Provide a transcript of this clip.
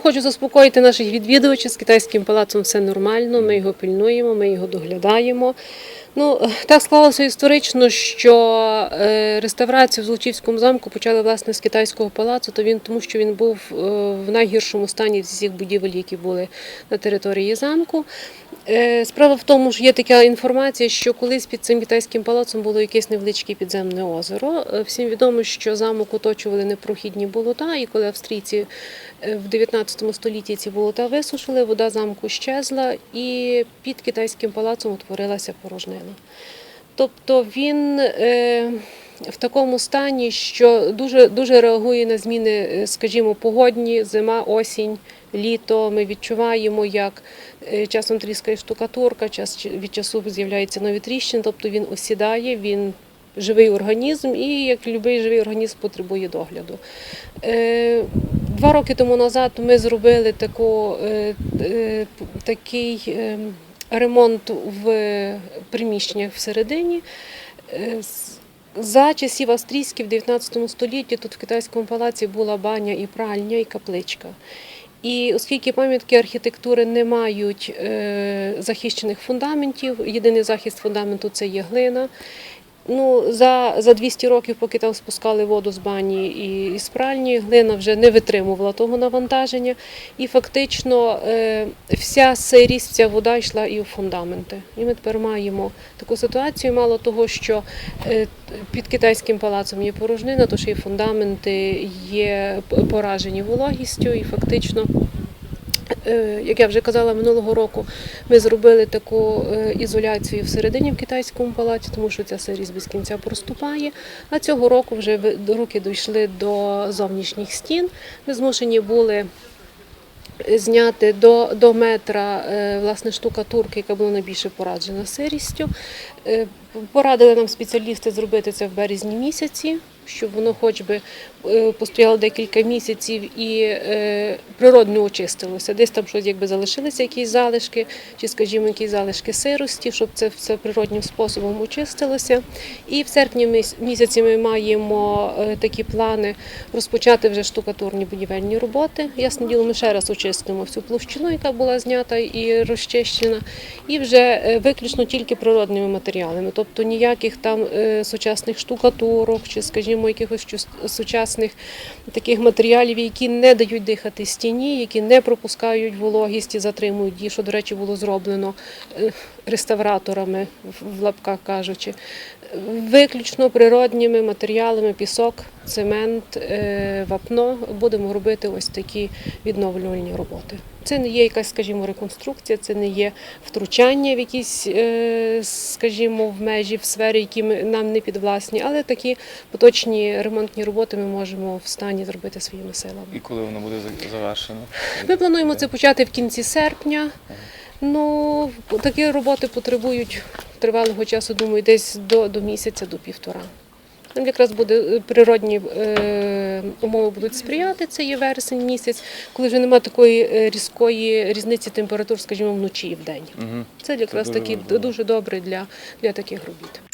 хочу заспокоїти наших відвідувачів з китайським палацом все нормально. Ми його пильнуємо, ми його доглядаємо. Ну, так склалося історично, що е, реставрацію в Золочівському замку почали власне з китайського палацу, то він тому, що він був е, в найгіршому стані з усіх будівель, які були на території замку. Е, Справа в тому, що є така інформація, що колись під цим китайським палацом було якесь невеличке підземне озеро. Е, Всім відомо, що замок оточували непрохідні болота, і коли австрійці е, в 19 столітті ці болота висушили, вода замку щезла, і під китайським палацом утворилася порожнина. Тобто він в такому стані, що дуже, дуже реагує на зміни, е, скажімо, погодні, зима, осінь, літо. Ми відчуваємо, як е, часом тріскає штукатурка, час від часу з'являються нові тріщини, тобто він осідає, він живий організм і як будь-який живий організм потребує догляду. Е, Два роки тому назад ми зробили таку, такий е, ремонт в приміщеннях всередині. За часів австрійських в 19 столітті тут в китайському палаці була баня і пральня, і капличка. І оскільки пам'ятки архітектури не мають е, захищених фундаментів, єдиний захист фундаменту це є глина. Ну, за, за 200 років, поки там спускали воду з бані і, і з пральні, глина вже не витримувала того навантаження. І фактично е, вся сирість, вся вода йшла і у фундаменти. І ми тепер маємо таку ситуацію. Мало того, що е, під китайським палацом є порожнина, то ще й фундаменти є поражені вологістю, і фактично. Е, Як я вже казала минулого року, ми зробили таку е, ізоляцію всередині в китайському палаці, тому що ця сирість без кінця проступає. А цього року вже руки дійшли до зовнішніх стін. Ми змушені були зняти до, до метра е, власне штукатурки, яка була найбільше поражена сирістю. Е, Порадили нам спеціалісти зробити це в березні місяці, щоб воно хоч би е, постояло декілька місяців і е, природно очистилося. Десь там щось якби залишилися якісь залишки, чи, скажімо, якісь залишки сирості, щоб це все природнім способом очистилося. І в серпні місяці ми маємо такі плани розпочати вже штукатурні будівельні роботи. Ясне діло, ми ще раз очистимо всю площину, яка була знята і розчищена, і вже виключно тільки природними матеріалами, тобто ніяких там е, сучасних штукатурок чи, скажімо, якихось сучасних таких матеріалів, які не дають дихати стіні, які не пропускають вологість і затримують її, що, до речі, було зроблено е, реставраторами, в лапках кажучи. Виключно природніми матеріалами, пісок, цемент, е, вапно будемо робити ось такі відновлювальні роботи. Це не є якась, скажімо, реконструкція, це не є втручання в якісь, е, скажімо, в межі в сфері, які нам не підвласні, але такі поточні ремонтні роботи ми можемо в стані зробити своїми силами. І коли воно буде завершено? Ми плануємо це почати в кінці серпня. Ну, такі роботи потребують тривалого часу, думаю, десь до, до місяця, до півтора. Там якраз буде е, природні е, умови будуть сприяти, це є вересень місяць, коли вже немає такої е, різкої різниці температур, скажімо, вночі і вдень. Угу. Це якраз таки дуже добре для, для таких робіт.